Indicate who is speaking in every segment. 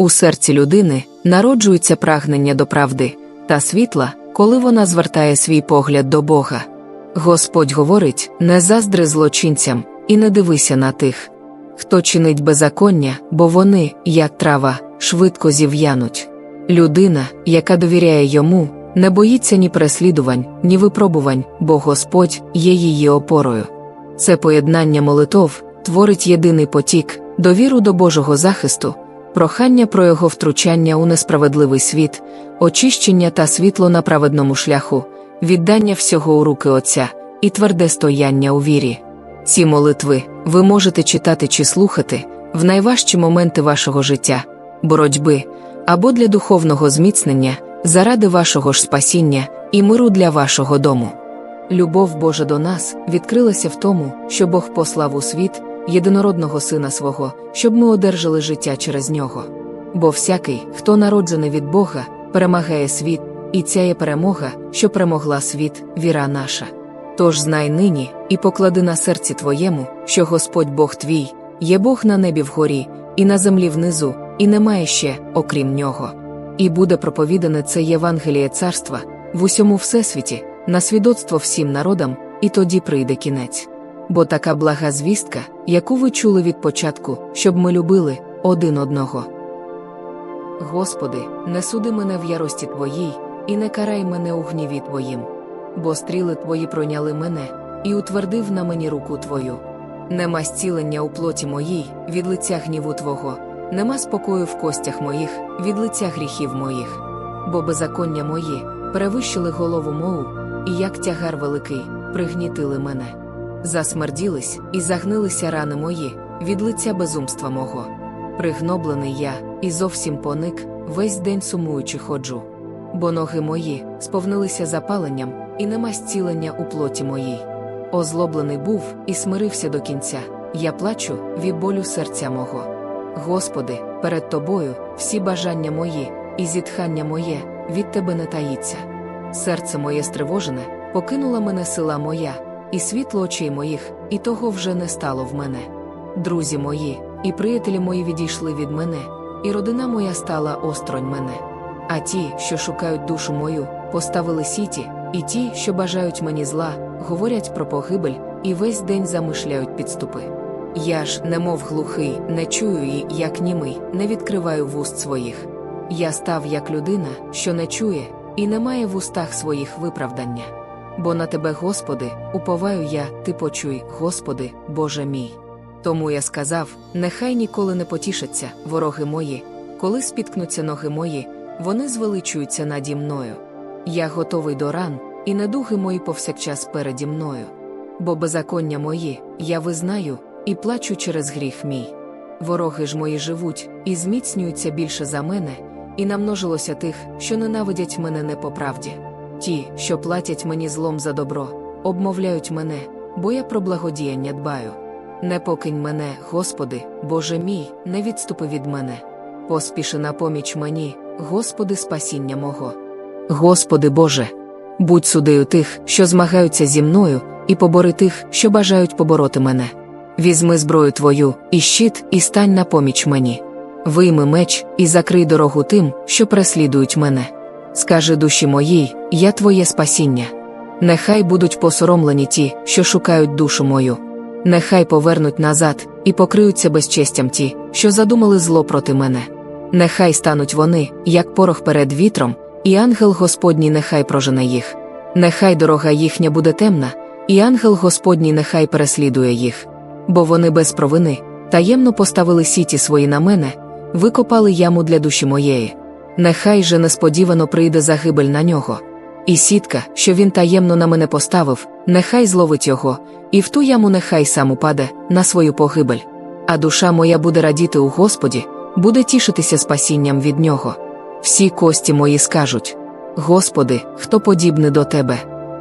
Speaker 1: У серці людини народжується прагнення до правди та світла, коли вона звертає свій погляд до Бога. Господь говорить: не заздри злочинцям і не дивися на тих, хто чинить беззаконня, бо вони, як трава, швидко зів'януть. Людина, яка довіряє йому, не боїться ні переслідувань, ні випробувань, бо Господь є її опорою. Це поєднання молитов творить єдиний потік, довіру до Божого захисту, прохання про його втручання у несправедливий світ, очищення та світло на праведному шляху, віддання всього у руки Отця і тверде стояння у вірі. Ці молитви ви можете читати чи слухати в найважчі моменти вашого життя, боротьби або для духовного зміцнення, заради вашого ж спасіння і миру для вашого дому. Любов Божа до нас відкрилася в тому, що Бог послав у світ єдинородного Сина свого, щоб ми одержали життя через нього. Бо всякий, хто народжений від Бога, перемагає світ, і ця є перемога, що перемогла світ, віра наша. Тож знай нині і поклади на серці твоєму, що Господь Бог твій, є Бог на небі вгорі, і на землі внизу, і немає ще, окрім нього. І буде проповідане це Євангеліє царства в усьому всесвіті, на свідоцтво всім народам, і тоді прийде кінець. Бо така блага звістка, яку ви чули від початку, щоб ми любили один одного. Господи, не суди мене в ярості Твоїй, і не карай мене у гніві Твоїм, бо стріли Твої пройняли мене, і утвердив на мені руку Твою. Нема зцілення у плоті моїй від лиця гніву Твого, нема спокою в костях моїх від лиця гріхів моїх, бо беззаконня мої перевищили голову мою, і як тягар великий, пригнітили мене. Засмерділись і загнилися рани мої від лиця безумства мого. Пригноблений я і зовсім поник, весь день сумуючи ходжу. Бо ноги мої сповнилися запаленням, і нема зцілення у плоті моїй. Озлоблений був і смирився до кінця. Я плачу від болю серця мого. Господи, перед Тобою всі бажання мої, і зітхання моє від Тебе не таїться. Серце моє стривожене, покинула мене сила моя, і світло очей моїх, і того вже не стало в мене. Друзі мої, і приятелі мої відійшли від мене, і родина моя стала осторонь мене. А ті, що шукають душу мою, поставили сіті, і ті, що бажають мені зла, говорять про погибель і весь день замишляють підступи. Я ж, немов глухий, не чую і, як німий, не відкриваю вуст своїх. Я став як людина, що не чує, і не має в устах своїх виправдання. Бо на тебе, Господи, уповаю я, ти почуй, Господи, Боже мій. Тому я сказав: нехай ніколи не потішаться, вороги мої, коли спіткнуться ноги мої, вони звеличуються наді мною. Я готовий до ран, і недуги мої повсякчас переді мною. Бо беззаконня мої, я визнаю, і плачу через гріх мій. Вороги ж мої живуть і зміцнюються більше за мене, і намножилося тих, що ненавидять мене не по правді. Ті, що платять мені злом за добро, обмовляють мене, бо я про благодіяння дбаю. Не покинь мене, Господи, Боже мій, не відступи від мене. Поспіши на поміч мені, Господи, спасіння мого. Господи Боже, будь судею тих, що змагаються зі мною, і побори тих, що бажають побороти мене. Візьми зброю Твою, і щит, і стань на поміч мені. Вийми меч і закрий дорогу тим, що преслідують мене. Скажи душі моїй, я Твоє спасіння. Нехай будуть посоромлені ті, що шукають душу мою. Нехай повернуть назад і покриються безчестям ті, що задумали зло проти мене. Нехай стануть вони, як порох перед вітром, і ангел Господній нехай прожене їх. Нехай дорога їхня буде темна, і ангел Господній нехай переслідує їх. Бо вони без провини, таємно поставили сіті свої на мене, викопали яму для душі моєї. Нехай же несподівано прийде загибель на нього. І сітка, що він таємно на мене поставив, нехай зловить його, і в ту яму нехай сам упаде на свою погибель. А душа моя буде радіти у Господі, буде тішитися спасінням від нього. Всі кості мої скажуть: Господи, хто подібний до Тебе?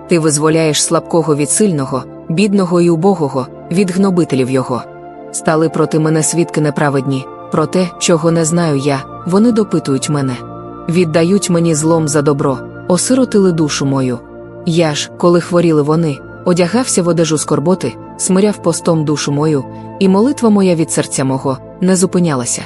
Speaker 1: Ти визволяєш слабкого від сильного, бідного і убогого, від гнобителів його. Стали проти мене свідки неправедні, про те, чого не знаю я, вони допитують мене. Віддають мені злом за добро, осиротили душу мою. Я ж, коли хворіли вони, одягався в одежу скорботи, смиряв постом душу мою, і молитва моя від серця мого не зупинялася.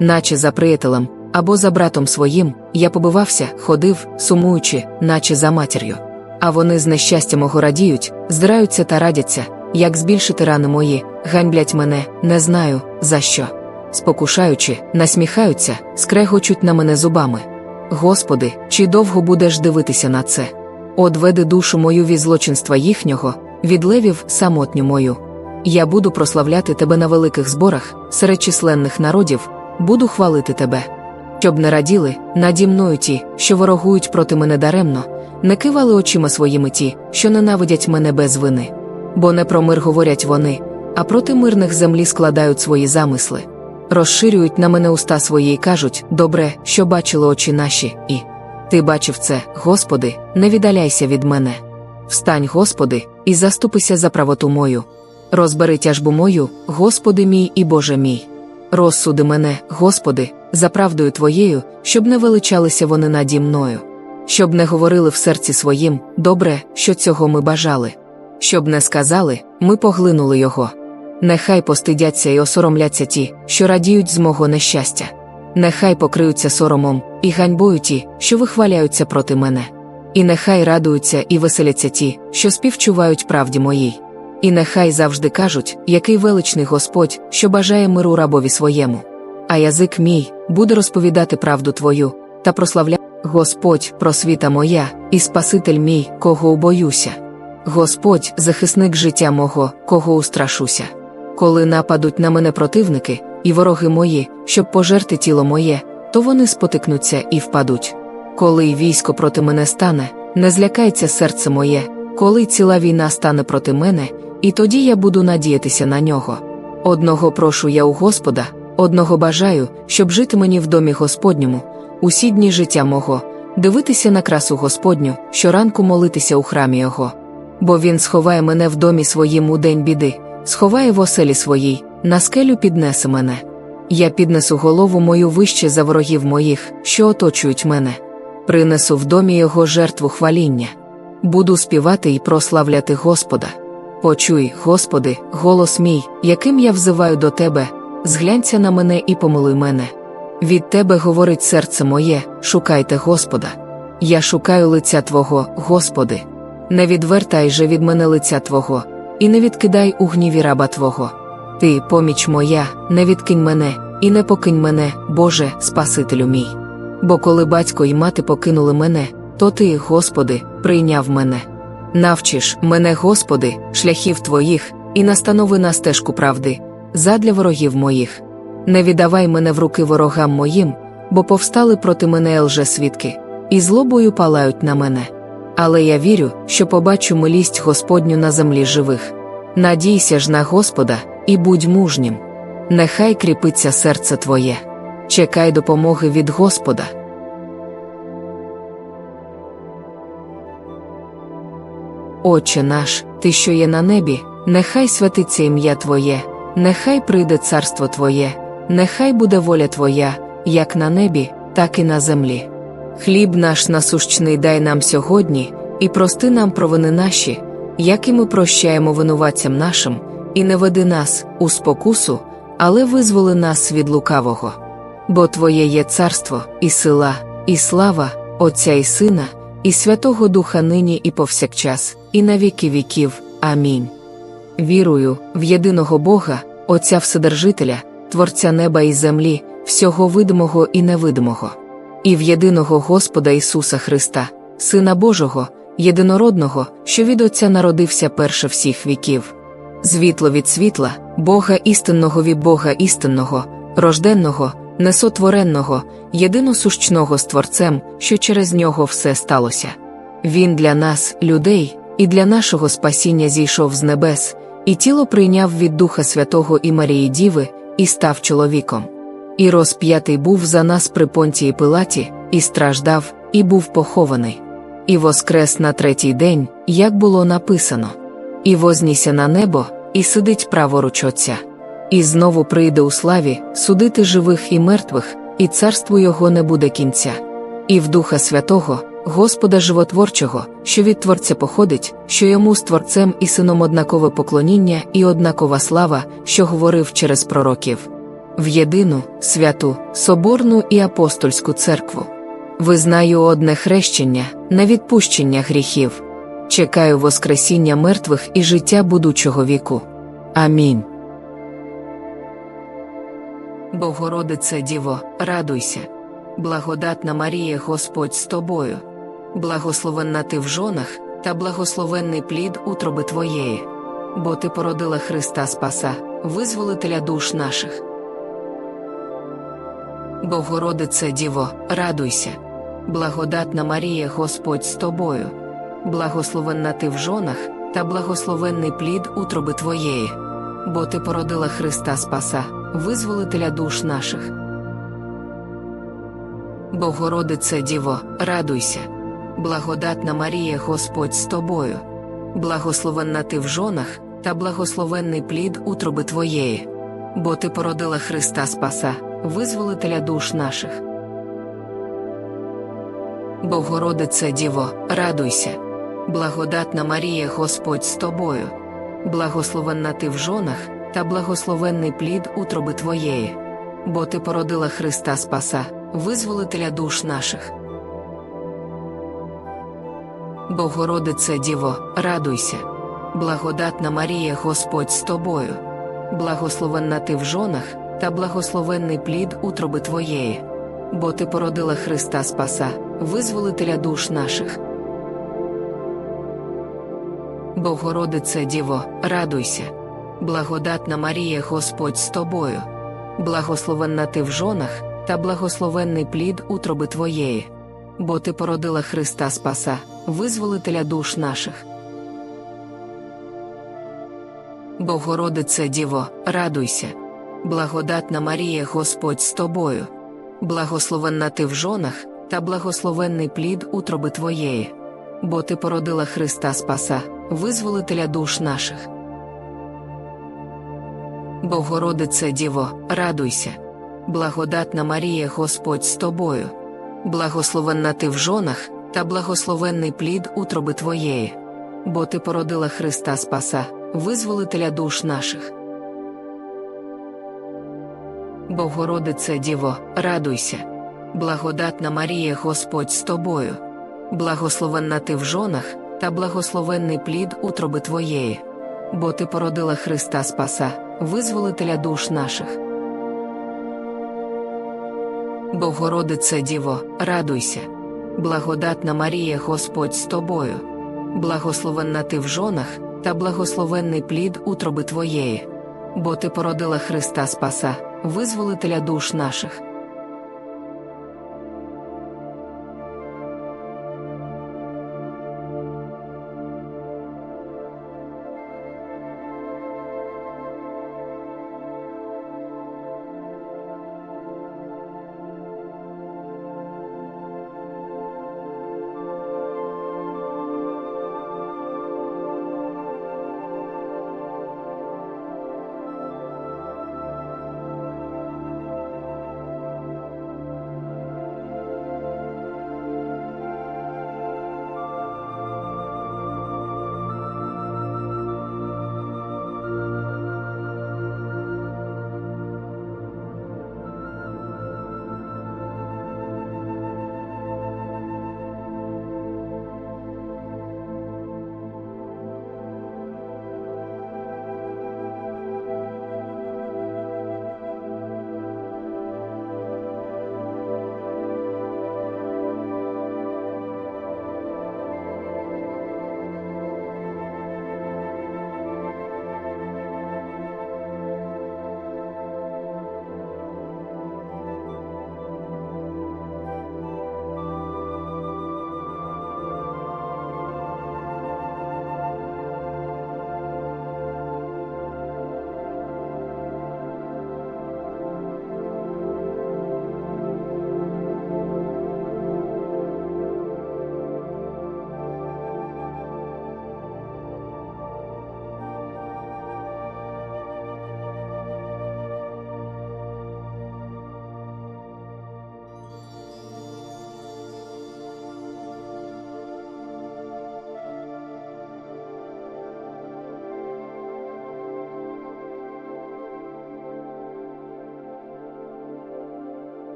Speaker 1: Наче за приятелем, або за братом своїм, я побивався, ходив, сумуючи, наче за матір'ю. А вони з нещастя мого радіють, здираються та радяться, як збільшити рани мої, ганьблять мене, не знаю, за що. Спокушаючи, насміхаються, скрегочуть на мене зубами. Господи, чи довго будеш дивитися на це? Одведи душу мою від злочинства їхнього, від левів самотню мою. Я буду прославляти тебе на великих зборах, серед численних народів, буду хвалити тебе. Щоб не раділи, наді мною ті, що ворогують проти мене даремно, не кивали очима своїми ті, що ненавидять мене без вини. Бо не про мир говорять вони, а проти мирних землі складають свої замисли. Розширюють на мене уста свої і кажуть добре, що бачили очі наші, і ти бачив це, Господи, не віддаляйся від мене. Встань, Господи, і заступися за правоту мою. Розбери тяжбу мою, Господи мій і Боже мій. Розсуди мене, Господи, за правдою Твоєю, щоб не величалися вони наді мною, щоб не говорили в серці своїм, добре, що цього ми бажали, щоб не сказали, ми поглинули його. Нехай постидяться і осоромляться ті, що радіють з мого нещастя. Нехай покриються соромом і ганьбою ті, що вихваляються проти мене. І нехай радуються і веселяться ті, що співчувають правді моїй. І нехай завжди кажуть, який величний Господь, що бажає миру рабові своєму. А язик мій буде розповідати правду твою, та прославляти Господь, просвіта моя, і Спаситель мій, кого убоюся. Господь, захисник життя мого, кого устрашуся. Коли нападуть на мене противники, і вороги мої, щоб пожерти тіло моє, то вони спотикнуться і впадуть. Коли військо проти мене стане, не злякається серце моє, коли ціла війна стане проти мене, і тоді я буду надіятися на нього. Одного прошу я у Господа, одного бажаю, щоб жити мені в домі Господньому, усі дні життя мого, дивитися на красу Господню, щоранку молитися у храмі Його. Бо Він сховає мене в домі своїм у день біди, сховає в оселі своїй, на скелю піднесе мене. Я піднесу голову мою вище за ворогів моїх, що оточують мене. Принесу в домі Його жертву хваління. Буду співати і прославляти Господа. Почуй, Господи, голос мій, яким я взиваю до Тебе, зглянься на мене і помилуй мене. Від Тебе говорить серце моє, шукайте Господа. Я шукаю лиця Твого, Господи. Не відвертай же від мене лиця Твого, і не відкидай у гніві раба Твого. Ти, поміч моя, не відкинь мене, і не покинь мене, Боже, Спасителю мій. Бо коли батько і мати покинули мене, то Ти, Господи, прийняв мене. Навчиш мене, Господи, шляхів Твоїх, і настанови на стежку правди, задля ворогів моїх. Не віддавай мене в руки ворогам моїм, бо повстали проти мене лжесвідки, і злобою палають на мене. Але я вірю, що побачу милість Господню на землі живих. Надійся ж на Господа, і будь мужнім. Нехай кріпиться серце Твоє. Чекай допомоги від Господа. Отче наш, Ти, що є на небі, нехай святиться ім'я Твоє, нехай прийде царство Твоє, нехай буде воля Твоя, як на небі, так і на землі. Хліб наш насущний дай нам сьогодні, і прости нам провини наші, як і ми прощаємо винуватцям нашим, і не веди нас у спокусу, але визволи нас від лукавого. Бо Твоє є царство, і сила, і слава, Отця і Сина, і Святого Духа нині і повсякчас, і на віки віків. Амінь. Вірую в єдиного Бога, Отця Вседержителя, Творця неба і землі, всього видимого і невидимого, і в єдиного Господа Ісуса Христа, Сина Божого, єдинородного, що від Отця народився перше всіх віків. Звітло від світла, Бога істинного від Бога істинного, рожденного, несотворенного, єдиносущного з Творцем, що через нього все сталося. Він для нас, людей, і для нашого спасіння зійшов з небес, і тіло прийняв від Духа Святого і Марії Діви, і став чоловіком. І розп'ятий був за нас при понтії Пилаті, і страждав, і був похований. І воскрес на третій день, як було написано, і вознісся на небо, і сидить праворуч Отця. І знову прийде у славі судити живих і мертвих, і царству його не буде кінця. І в Духа Святого, Господа Животворчого, що від Творця походить, що йому з Творцем і сином однакове поклоніння і однакова слава, що говорив через пророків. в єдину, святу, соборну і апостольську церкву. Визнаю одне хрещення, на відпущення гріхів. Чекаю Воскресіння мертвих і життя будучого віку. Амінь. Богородице Діво, радуйся. Благодатна Марія Господь з тобою. Благословенна ти в жонах, та благословенний плід утроби Твоєї, бо ти породила Христа Спаса, визволителя душ наших. Богородице Діво, радуйся. Благодатна Марія Господь з тобою. Благословенна ти в жонах, та благословенний плід утроби Твоєї, бо ти породила Христа Спаса, визволителя душ наших. Богородице Діво, радуйся. Благодатна Марія Господь з тобою. Благословенна ти в жонах, та благословенний плід утроби Твоєї, бо ти породила Христа Спаса, визволителя душ наших. Богородице Діво, радуйся. Благодатна Марія Господь з тобою. Благословенна ти в жонах, та благословенний плід утроби Твоєї, бо ти породила Христа Спаса, визволителя душ наших. Богородице Діво, радуйся. Благодатна Марія Господь з тобою. Благословенна ти в жонах, та благословенний плід утроби Твоєї, бо ти породила Христа Спаса, визволителя душ наших. Богородице Діво, радуйся. Благодатна Марія Господь з тобою. Благословенна ти в жонах, та благословенний плід утроби Твоєї, бо ти породила Христа Спаса, визволителя душ наших. Богородице Діво, радуйся. Благодатна Марія Господь з тобою. Благословенна ти в жонах, та благословенний плід утроби Твоєї, бо ти породила Христа Спаса, визволителя душ наших. Богородице Діво, радуйся. Благодатна Марія Господь з тобою. Благословенна ти в жонах, та благословенний плід утроби Твоєї, бо ти породила Христа Спаса, визволителя душ наших. Богородице Діво, радуйся. Благодатна Марія Господь з тобою. Благословенна ти в жонах, та благословенний плід утроби Твоєї, бо ти породила Христа Спаса, визволителя душ наших. Богородице Діво, радуйся. Благодатна Марія Господь з тобою. Благословенна ти в жонах, та благословенний плід утроби Твоєї, бо ти породила Христа Спаса, визволителя душ наших.